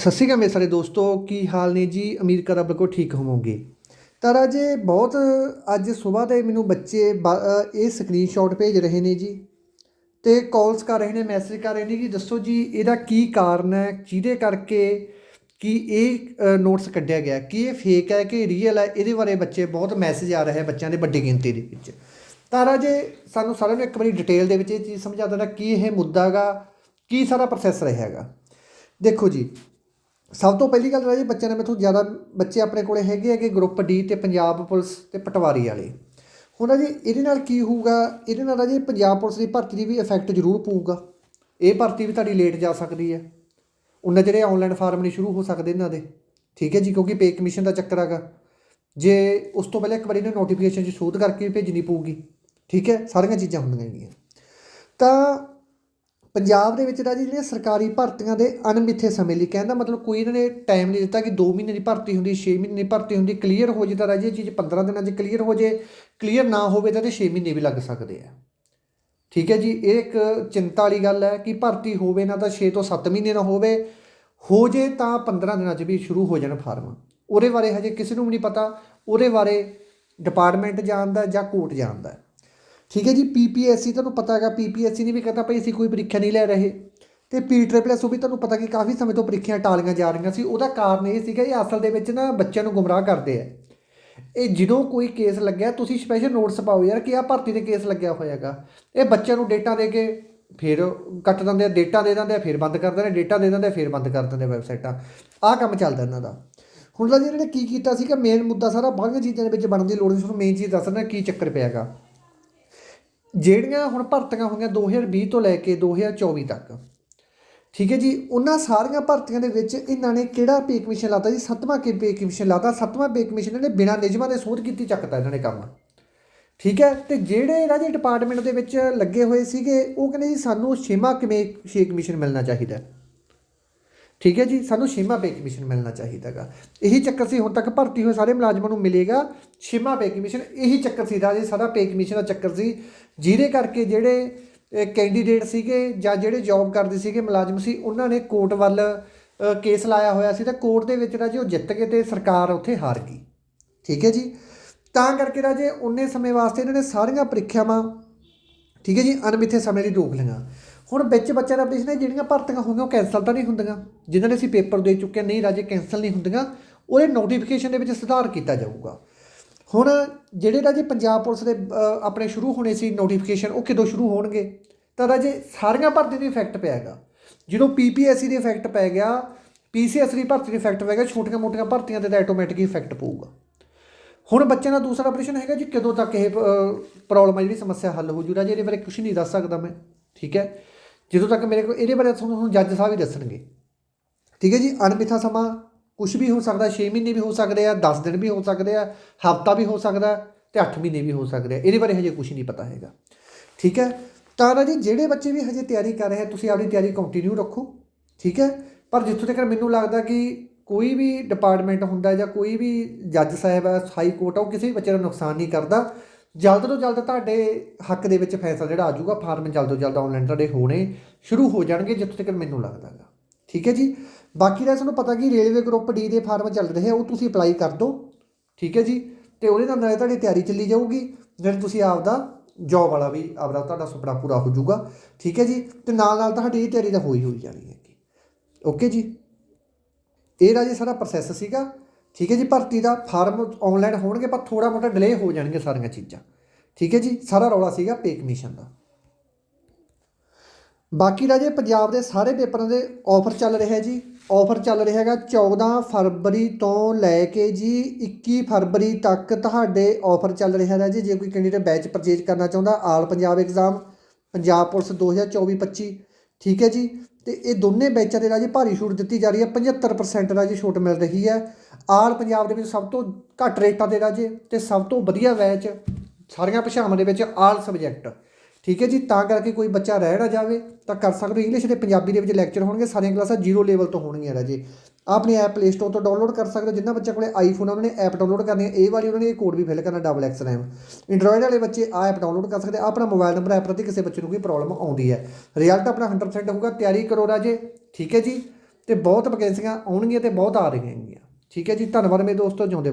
ਸਤਿ ਸ਼੍ਰੀ ਅਕਾਲ ਮੇਰੇ ਸਾਰੇ ਦੋਸਤੋ, ਕੀ ਹਾਲ ਨੇ ਜੀ? ਉਮੀਦ ਕਰਾਂ ਬਿਲਕੁਲ ਠੀਕ ਹੋਵੋਗੇ। ਤਾਂ ਰਾਜੇ, ਬਹੁਤ ਅੱਜ ਸਵੇਰ ਦੇ ਮੈਨੂੰ ਬੱਚੇ ਬ- ਇਹ ਸਕਰੀਨਸ਼ਾਟ ਭੇਜ ਰਹੇ ਨੇ ਜੀ ਤੇ ਕਾਲਸ ਕਰ ਰਹੇ ਨੇ ਮੈਸੇਜ ਕਰ ਰਹੇ ਨੇ ਕਿ ਦੱਸੋ ਜੀ, ਇਹਦਾ ਕੀ ਕਾਰਨ ਹੈ? ਜਿਹਦੇ ਕਰਕੇ ਕਿ ਇਹ ਨੋਟਸ ਕੱਢਿਆ ਗਿਆ? ਕਿ ਇਹ ਫੇਕ ਹੈ ਕਿ ਰੀਅਲ ਹੈ? ਇਹਦੇ ਬਾਰੇ ਬੱਚੇ ਬਹੁਤ ਮੈਸੇਜ ਆ ਰਹੇ ਬੱਚਿਆਂ ਦੇ ਵੱਡੀ ਗਿਣਤੀ ਦੇ ਵਿੱਚ। ਤਾਂ ਰਾਜੇ, ਸਾਨੂੰ ਸਾਰਿਆਂ ਨੂੰ ਇੱਕ ਵਾਰੀ ਡਿਟੇਲ ਦੇ ਵਿੱਚ ਇਹ ਚੀਜ਼ ਸਮਝਾ ਦੇਣਾ ਕੀ ਇਹ ਮੁੱਦਾ ਗਾ ਕੀ ਸਾਰਾ ਪ੍ਰੋਸੈਸ ਰਿਹਾ ਹੈਗਾ। ਦੇਖੋ ਜੀ ਸਭ ਤੋਂ ਪਹਿਲੀ ਗੱਲ ਰਾਜੀ ਬੱਚਿਆਂ ਨੇ ਮੈਥੋਂ ਜ਼ਿਆਦਾ ਬੱਚੇ ਆਪਣੇ ਕੋਲੇ ਹੈਗੇ ਹੈਗੇ ਗਰੁੱਪ ਡੀ ਤੇ ਪੰਜਾਬ ਪੁਲਿਸ ਤੇ ਪਟਵਾਰੀ ਵਾਲੇ। ਹੁਣ ਜੀ ਇਹਦੇ ਨਾਲ ਕੀ ਹੋਊਗਾ? ਇਹਦੇ ਨਾਲ ਜੀ ਪੰਜਾਬ ਪੁਲਿਸ ਦੀ ਭਰਤੀ ਦੀ ਵੀ ਇਫੈਕਟ ਜ਼ਰੂਰ ਪਊਗਾ। ਇਹ ਭਰਤੀ ਵੀ ਤੁਹਾਡੀ ਲੇਟ ਜਾ ਸਕਦੀ ਹੈ। ਉਹਨਾਂ ਜਿਹੜੇ ਆਨਲਾਈਨ ਫਾਰਮ ਨਹੀਂ ਸ਼ੁਰੂ ਹੋ ਸਕਦੇ ਇਹਨਾਂ ਦੇ। ਠੀਕ ਹੈ ਜੀ, ਕਿਉਂਕਿ ਪੇ ਕਮਿਸ਼ਨ ਦਾ ਚੱਕਰ ਹੈਗਾ। ਜੇ ਉਸ ਤੋਂ ਪਹਿਲਾਂ ਇੱਕ ਵਾਰੀ ਇਹਨੂੰ ਨੋਟੀਫਿਕੇਸ਼ਨ 'ਚ ਸੋਧ ਕਰਕੇ ਵੀ ਭੇਜਣੀ ਪਊਗੀ। ਠੀਕ ਹੈ, ਸਾਰੀਆਂ ਚੀਜ਼ਾਂ ਹੁੰਦੀਆਂ ਹੈਗੀਆਂ। ਤਾਂ ਪੰਜਾਬ ਦੇ ਵਿੱਚ ਰਾਜੀ ਜਿਹੜੀਆਂ ਸਰਕਾਰੀ ਭਰਤੀਆਂ ਦੇ ਅਣਮਿੱਥੇ ਸਮੇਂ ਲਈ ਕਹਿੰਦਾ ਮਤਲਬ ਕੋਈ ਇਹਨਾਂ ਨੇ ਟਾਈਮ ਨਹੀਂ ਦਿੱਤਾ ਕਿ 2 ਮਹੀਨੇ ਦੀ ਭਰਤੀ ਹੁੰਦੀ 6 ਮਹੀਨੇ ਦੀ ਭਰਤੀ ਹੁੰਦੀ ਕਲੀਅਰ ਹੋ ਜੇ ਤਾਂ ਰਾਜੀ ਇਹ ਚੀਜ਼ 15 ਦਿਨਾਂ 'ਚ ਕਲੀਅਰ ਹੋ ਜੇ ਕਲੀਅਰ ਨਾ ਹੋਵੇ ਤਾਂ ਤੇ 6 ਮਹੀਨੇ ਵੀ ਲੱਗ ਸਕਦੇ ਆ। ਠੀਕ ਹੈ ਜੀ, ਇਹ ਇੱਕ ਚਿੰਤਾ ਵਾਲੀ ਗੱਲ ਹੈ ਕਿ ਭਰਤੀ ਹੋਵੇ ਨਾ ਤਾਂ 6 ਤੋਂ 7 ਮਹੀਨੇ ਨਾ ਹੋਵੇ, ਹੋ ਜੇ ਤਾਂ 15 ਦਿਨਾਂ 'ਚ ਵੀ ਸ਼ੁਰੂ ਹੋ ਜਾਣ ਫਾਰਮ। ਉਹਦੇ ਬਾਰੇ ਹਜੇ ਕਿਸੇ ਨੂੰ ਵੀ ਨਹੀਂ ਪਤਾ, ਉਹਦੇ ਬਾਰੇ ਡਿਪਾਰਟਮੈਂਟ ਜਾਣਦਾ ਜਾਂ ਕੋਰਟ ਜਾਣਦਾ। ਠੀਕ ਹੈ ਜੀ ਪੀਪੀਐਸਸੀ ਤੁਹਾਨੂੰ ਪਤਾ ਹੈਗਾ ਪੀਪੀਐਸਸੀ ਨੇ ਵੀ ਕਹਿੰਦਾ ਭਾਈ ਅਸੀਂ ਕੋਈ ਪ੍ਰੀਖਿਆ ਨਹੀਂ ਲੈ ਰਹੇ। ਤੇ ਪੀ ਟ੍ਰਿਪਲ ਐਸ ਉਹ ਵੀ ਤੁਹਾਨੂੰ ਪਤਾ ਕਿ ਕਾਫੀ ਸਮੇਂ ਤੋਂ ਪ੍ਰੀਖਿਆ ਟਾਲੀਆਂ ਜਾ ਰਹੀਆਂ ਸੀ। ਉਹਦਾ ਕਾਰਨ ਇਹ ਸੀਗਾ ਇਹ ਅਸਲ ਦੇ ਵਿੱਚ ਨਾ ਬੱਚਿਆਂ ਨੂੰ ਗੁੰਮਰਾਹ ਕਰਦੇ ਆ। ਇਹ ਜਦੋਂ ਕੋਈ ਕੇਸ ਲੱਗਿਆ, ਤੁਸੀਂ ਸਪੈਸ਼ਲ ਨੋਟਸ ਪਾਓ ਯਾਰ ਕਿ ਆ ਭਰਤੀ ਦੇ ਕੇਸ ਲੱਗਿਆ ਹੋਇਆਗਾ ਇਹ ਬੱਚਿਆਂ ਨੂੰ ਡੇਟਾ ਦੇ ਕੇ ਫਿਰ ਕੱਟ ਦਿੰਦੇ ਆ ਡੇਟਾ ਦੇ ਦਿੰਦੇ ਆ, ਫਿਰ ਬੰਦ ਕਰ ਦਿੰਦੇ ਆ ਡੇਟਾ ਦੇ ਦਿੰਦੇ ਆ, ਫਿਰ ਬੰਦ ਕਰ ਦਿੰਦੇ ਆ ਵੈਬਸਾਈਟਾਂ ਆਹ ਕੰਮ ਚੱਲਦਾ ਇਹਨਾਂ ਦਾ। ਹੁਣ ਜੀ ਇਹਨਾਂ ਨੇ ਕੀ ਕੀਤਾ ਸੀਗਾ ਮੇਨ ਮੁੱਦਾ ਸਾਰਾ ਬਾਹਰੀਆਂ ਚੀਜ਼ਾਂ ਦੇ ਵਿੱਚ ਬਣਨ ਦੀ ਲੋੜ ਨਹੀਂ ਤੁਹਾਨੂੰ ਮੇਨ ਚੀਜ਼ ਦੱਸਣਾ ਕੀ ਚੱਕਰ ਪਿਆਗਾ ਜਿਹੜੀਆਂ ਹੁਣ ਭਰਤੀਆਂ ਹੋਈਆਂ 2020 ਤੋਂ ਲੈ ਕੇ 2024 ਤੱਕ। ਠੀਕ ਹੈ ਜੀ? ਉਹਨਾਂ ਸਾਰੀਆਂ ਭਰਤੀਆਂ ਦੇ ਵਿੱਚ ਇਹਨਾਂ ਨੇ ਕਿਹੜਾ ਪੇ ਕਮਿਸ਼ਨ ਲਾਤਾ ਜੀ? ਸੱਤਵਾਂ ਕੇ ਪੇ ਕਮਿਸ਼ਨ ਲਾਤਾ। ਸੱਤਵਾਂ ਪੇ ਕਮਿਸ਼ਨ ਨੇ ਬਿਨਾਂ ਨਿਯਮਾਂ ਦੇ ਸੋਧ ਕੀਤੀ, ਚੱਕਤਾ ਇਹਨਾਂ ਨੇ ਕੰਮ। ਠੀਕ ਹੈ? ਤੇ ਜਿਹੜੇ ਰਾਜੇ ਡਿਪਾਰਟਮੈਂਟ ਦੇ ਵਿੱਚ ਲੱਗੇ ਹੋਏ ਸੀਗੇ, ਉਹ ਕਹਿੰਦੇ ਜੀ, ਸਾਨੂੰ ਛੇਵਾਂ ਕਿਵੇਂ ਛੇ ਕਮਿਸ਼ਨ ਮਿਲਣਾ ਚਾਹੀਦਾ ਠੀਕ ਹੈ ਜੀ, ਸਾਨੂੰ ਛੇਵਾਂ ਪੇ ਕਮਿਸ਼ਨ ਮਿਲਣਾ ਚਾਹੀਦਾਗਾ ਇਹੀ ਚੱਕਰ ਸੀ, ਹੁਣ ਤੱਕ ਭਰਤੀ ਹੋਏ ਸਾਰੇ ਮੁਲਾਜ਼ਮਾਂ ਨੂੰ ਮਿਲੇਗਾ ਛੇਵਾਂ ਪੇ ਕਮਿਸ਼ਨ ਇਹੀ ਚੱਕਰ ਸੀ ਰਾਜੇ ਸਾਰਾ ਪੇ ਕਮਿਸ਼ਨ ਦਾ ਚੱਕਰ ਸੀ। ਜਿਹਦੇ ਕਰਕੇ ਜਿਹੜੇ ਕੈਂਡੀਡੇਟ ਸੀਗੇ ਜਾਂ ਜਿਹੜੇ ਜੌਬ ਕਰਦੇ ਸੀਗੇ ਮੁਲਾਜ਼ਮ ਸੀ, ਉਹਨਾਂ ਨੇ ਕੋਰਟ ਵੱਲ ਕੇਸ ਲਾਇਆ ਹੋਇਆ ਸੀ ਤਾਂ ਕੋਰਟ ਦੇ ਵਿੱਚ ਰਾਜੇ ਉਹ ਜਿੱਤ ਗਏ ਤੇ ਸਰਕਾਰ ਉੱਥੇ ਹਾਰ ਗਈ। ਠੀਕ ਹੈ ਜੀ? ਤਾਂ ਕਰਕੇ ਰਾਜੇ, ਉਨੇ ਸਮੇਂ ਵਾਸਤੇ ਇਹਨਾਂ ਨੇ ਸਾਰੀਆਂ ਪ੍ਰੀਖਿਆਵਾਂ, ਠੀਕ ਹੈ ਜੀ, ਅਣਮਿੱਥੇ ਸਮੇਂ ਲਈ ਰੋਕ ਲਈਆਂ। ਹੁਣ ਵਿੱਚ ਬੱਚਿਆਂ ਦਾ ਪ੍ਰਸ਼ਨ ਹੈ ਜਿਹੜੀਆਂ ਭਰਤੀਆਂ ਹੋਈਆਂ ਉਹ ਕੈਂਸਲ ਤਾਂ ਨਹੀਂ ਹੁੰਦੀਆਂ। ਜਿਨ੍ਹਾਂ ਨੇ ਅਸੀਂ ਪੇਪਰ ਦੇ ਚੁੱਕੇ ਨਹੀਂ ਰਾਜੇ ਕੈਂਸਲ ਨਹੀਂ ਹੁੰਦੀਆਂ, ਉਹਦੇ ਨੋਟੀਫਿਕੇਸ਼ਨ ਦੇ ਵਿੱਚ ਸੁਧਾਰ ਕੀਤਾ ਜਾਊਗਾ। ਹੁਣ ਜਿਹੜੇ ਰਾਜੇ ਪੰਜਾਬ ਪੁਲਿਸ ਦੇ ਆਪਣੇ ਸ਼ੁਰੂ ਹੋਣੇ ਸੀ ਨੋਟੀਫਿਕੇਸ਼ਨ ਉਹ ਕਿਦੋਂ ਸ਼ੁਰੂ ਹੋਣਗੇ? ਤਾਂ ਰਾਜੇ ਸਾਰੀਆਂ ਭਰਤੀ ਦੇ ਇਫੈਕਟ ਪਿਆਗਾ ਜਦੋਂ ਪੀਪੀਐਸਸੀ ਦੇ ਇਫੈਕਟ ਪੈ ਗਿਆ ਪੀਸੀਐਸ ਦੀ ਭਰਤੀ ਦੇ ਇਫੈਕਟ ਪੈ ਗਿਆ, ਛੋਟੀਆਂ ਮੋਟੀਆਂ ਭਰਤੀਆਂ 'ਤੇ ਤਾਂ ਆਟੋਮੈਟਿਕ ਇਫੈਕਟ ਪਊਗਾ। ਹੁਣ ਬੱਚਿਆਂ ਦਾ ਦੂਸਰਾ ਪ੍ਰਸ਼ਨ ਹੈਗਾ ਜੀ, ਕਦੋਂ ਤੱਕ ਇਹ ਪ੍ਰੋਬਲਮ ਹੈ ਜਿਹੜੀ ਸਮੱਸਿਆ ਹੱਲ ਹੋ ਜੂ? ਰਾਜੇ ਇਹਦੇ ਬਾਰੇ ਕੁਝ ਨਹੀਂ ਦੱਸ ਸਕਦਾ ਮੈਂ, ਠੀਕ ਹੈ? ਜਦੋਂ ਤੱਕ ਮੇਰੇ ਕੋਲ ਇਹਦੇ ਬਾਰੇ ਤੁਹਾਨੂੰ ਹੁਣ ਜੱਜ ਸਾਹਿਬ ਹੀ ਦੱਸਣਗੇ। ਠੀਕ ਹੈ ਜੀ ਅਣਮਿੱਥਾ ਸਮਾਂ ਕੁਝ ਵੀ ਹੋ ਸਕਦਾ 6 ਮਹੀਨੇ ਵੀ ਹੋ ਸਕਦੇ ਆ 10 ਦਿਨ ਵੀ ਹੋ ਸਕਦੇ ਆ, ਹਫਤਾ ਵੀ ਹੋ ਸਕਦਾ ਤੇ 8 ਮਹੀਨੇ ਵੀ ਹੋ ਸਕਦੇ ਆ। ਇਹਦੇ ਬਾਰੇ ਹਜੇ ਕੁਝ ਨਹੀਂ ਪਤਾ ਹੈਗਾ। ਠੀਕ ਹੈ, ਤਾਂ ਨਾ ਜੀ, ਜਿਹੜੇ ਬੱਚੇ ਵੀ ਹਜੇ ਤਿਆਰੀ ਕਰ ਰਹੇ ਆ, ਤੁਸੀਂ ਆਪਣੀ ਤਿਆਰੀ ਕੰਟੀਨਿਊ ਰੱਖੋ। ਠੀਕ ਹੈ, ਪਰ ਜਿੱਥੋਂ ਤੱਕ ਮੈਨੂੰ ਲੱਗਦਾ ਕਿ ਕੋਈ ਵੀ ਡਿਪਾਰਟਮੈਂਟ ਹੁੰਦਾ ਜਾਂ ਕੋਈ ਵੀ ਜੱਜ ਸਾਹਿਬ ਹੈ ਹਾਈ ਕੋਰਟ ਆ, ਉਹ ਕਿਸੇ ਵੀ ਬੱਚੇ ਦਾ ਨੁਕਸਾਨ ਨਹੀਂ ਕਰਦਾ। ਜਲਦ ਤੋਂ ਜਲਦ ਤੁਹਾਡੇ ਹੱਕ ਦੇ ਵਿੱਚ ਫੈਸਲਾ ਜਿਹੜਾ ਆ ਜਾਊਗਾ, ਫਾਰਮ ਜਲਦ ਤੋਂ ਜਲਦ ਆਨਲਾਈਨ ਤੁਹਾਡੇ ਹੋਣੇ ਸ਼ੁਰੂ ਹੋ ਜਾਣਗੇ ਜਿੱਥੋਂ ਤੱਕ ਮੈਨੂੰ ਲੱਗਦਾ ਹੈਗਾ। ਠੀਕ ਹੈ ਜੀ? ਬਾਕੀ ਦਾ ਤੁਹਾਨੂੰ ਪਤਾ ਕਿ ਰੇਲਵੇ ਗਰੁੱਪ ਡੀ ਦੇ ਫਾਰਮ ਚੱਲ ਰਹੇ ਆ, ਉਹ ਤੁਸੀਂ ਅਪਲਾਈ ਕਰ ਦਿਓ। ਠੀਕ ਹੈ ਜੀ? ਤੇ ਉਹਦੇ ਨਾਲ ਨਾਲੇ ਤੁਹਾਡੀ ਤਿਆਰੀ ਚੱਲੀ ਜਾਊਗੀ ਨਾਲੇ ਤੁਸੀਂ ਆਪਦਾ ਜੌਬ ਵਾਲਾ ਵੀ, ਆਪਦਾ ਤੁਹਾਡਾ ਸੁਪਨਾ ਪੂਰਾ ਹੋ ਜਾਊਗਾ। ਠੀਕ ਹੈ ਜੀ? ਤੇ ਨਾਲ ਨਾਲ ਤੁਹਾਡੀ ਇਹ ਤਿਆਰੀ ਤਾਂ ਹੋਈ ਹੋਈ ਜਾਣੀ ਹੈਗੀ। ਓਕੇ ਜੀ? ਇਹ ਰਾਜੀ ਸਾਡਾ ਪ੍ਰੋਸੈਸ ਸੀਗਾ। ਠੀਕ ਹੈ ਜੀ, ਭਰਤੀ ਦਾ ਫਾਰਮ ਆਨਲਾਈਨ ਹੋਣਗੇ, ਪਰ ਥੋੜਾ ਮੋਟਾ ਡਿਲੇ ਹੋ ਜਾਣਗੇ ਸਾਰੀਆਂ ਚੀਜ਼ਾਂ। ਠੀਕ ਹੈ ਜੀ, ਸਾਰਾ ਰੌਲਾ ਸੀਗਾ ਪੇ ਕਮਿਸ਼ਨ ਦਾ। ਬਾਕੀ ਰਾਜੇ, ਪੰਜਾਬ ਦੇ ਸਾਰੇ ਪੇਪਰਾਂ ਦੇ ਆਫਰ ਚੱਲ ਰਿਹਾ ਜੀ। ਆਫਰ ਚੱਲ ਰਿਹਾ ਹੈਗਾ 14 ਫਰਵਰੀ ਤੋਂ ਲੈ ਕੇ ਜੀ 21 ਫਰਵਰੀ ਤੱਕ ਤੁਹਾਡੇ ਆਫਰ ਚੱਲ ਰਿਹਾ ਰਾਜੇ ਜੇ। ਕੋਈ ਕੈਂਡੀਡੇਟ ਬੈਚ ਪਰਚੇਜ ਕਰਨਾ ਚਾਹੁੰਦਾ, all Punjab exam Punjab police 2024-25 ਠੀਕ ਹੈ ਜੀ ਤੇ ਇਹ ਦੋਨੇ ਬੈਚਾਂ ਦੇ ਰਾਜੇ ਭਾਰੀ ਛੂਟ ਦਿੱਤੀ ਜਾ ਰਹੀ ਹੈ। 75% ਰਾਜੇ ਛੋਟ ਮਿਲ ਰਹੀ ਹੈ। ਆਲ ਪੰਜਾਬ ਦੇ ਵਿੱਚ ਸਭ ਤੋਂ ਘੱਟ ਰੇਟਾਂ ਦੇ ਰਾਜੇ ਤੇ ਸਭ ਤੋਂ ਵਧੀਆ ਬੈਚ, ਸਾਰੀਆਂ ਭਾਸ਼ਾਵਾਂ ਦੇ ਵਿੱਚ ਆਲ ਸਬਜੈਕਟ ਠੀਕ ਹੈ ਜੀ, ਤਾਂ ਕਰਕੇ ਕੋਈ ਬੱਚਾ ਰਹਿ ਨਾ ਜਾਵੇ, ਤਾਂ ਕਰ ਸਕਦੇ ਹੋ ਇੰਗਲਿਸ਼ ਤੇ ਪੰਜਾਬੀ ਦੇ ਵਿੱਚ ਲੈਕਚਰ ਹੋਣਗੇ, ਸਾਰੀਆਂ ਕਲਾਸਾਂ ਜ਼ੀਰੋ ਲੈਵਲ ਤੋਂ ਹੋਣਗੀਆਂ ਰਾਜੇ। ਆਪਣੀ ਐਪ ਪਲੇ ਸਟੋਰ ਤੋਂ ਡਾਊਨਲੋਡ ਕਰ ਸਕਦੇ ਹੋ, ਜਿਨ੍ਹਾਂ ਬੱਚਿਆਂ ਕੋਲੇ ਆਈਫੋਨ ਆ, ਉਹਨਾਂ ਨੇ ਐਪ ਡਾਊਨਲੋਡ ਕਰਨੀ ਹੈ। ਇਹ ਵਾਰੀ ਉਹਨਾਂ ਨੇ ਇਹ ਕੋਡ ਵੀ ਫਿਲ ਕਰਨਾ ਡਬਲ ਐਕਸ ਰੈਮ ਐਂਡਰੋਇਡ ਵਾਲੇ ਬੱਚੇ ਆ ਐਪ ਡਾਊਨਲੋਡ ਕਰ ਸਕਦੇ, ਆਪਣਾ ਮੋਬਾਈਲ ਨੰਬਰ ਐਪ ਪ੍ਰਤੀ ਕਿਸੇ ਬੱਚੇ ਨੂੰ ਕੋਈ ਪ੍ਰੋਬਲਮ ਆਉਂਦੀ ਹੈ। ਰਿਜ਼ਲਟ ਆਪਣਾ 100% ਹੋਊਗਾ, ਤਿਆਰੀ ਕਰੋ ਰਾਜੇ। ਠੀਕ ਹੈ ਜੀ, ਤੇ ਬਹੁਤ ਵਕੈਂਸੀਆਂ ਆਉਣਗੀਆਂ ਤੇ ਬਹੁਤ ਆ ਰਹੀਆਂ ਹੈਗੀਆਂ। ਠੀਕ ਹੈ ਜੀ, ਧੰਨਵਾਦ ਮੇਰੇ ਦੋਸਤੋ, ਜਿਉਂਦੇ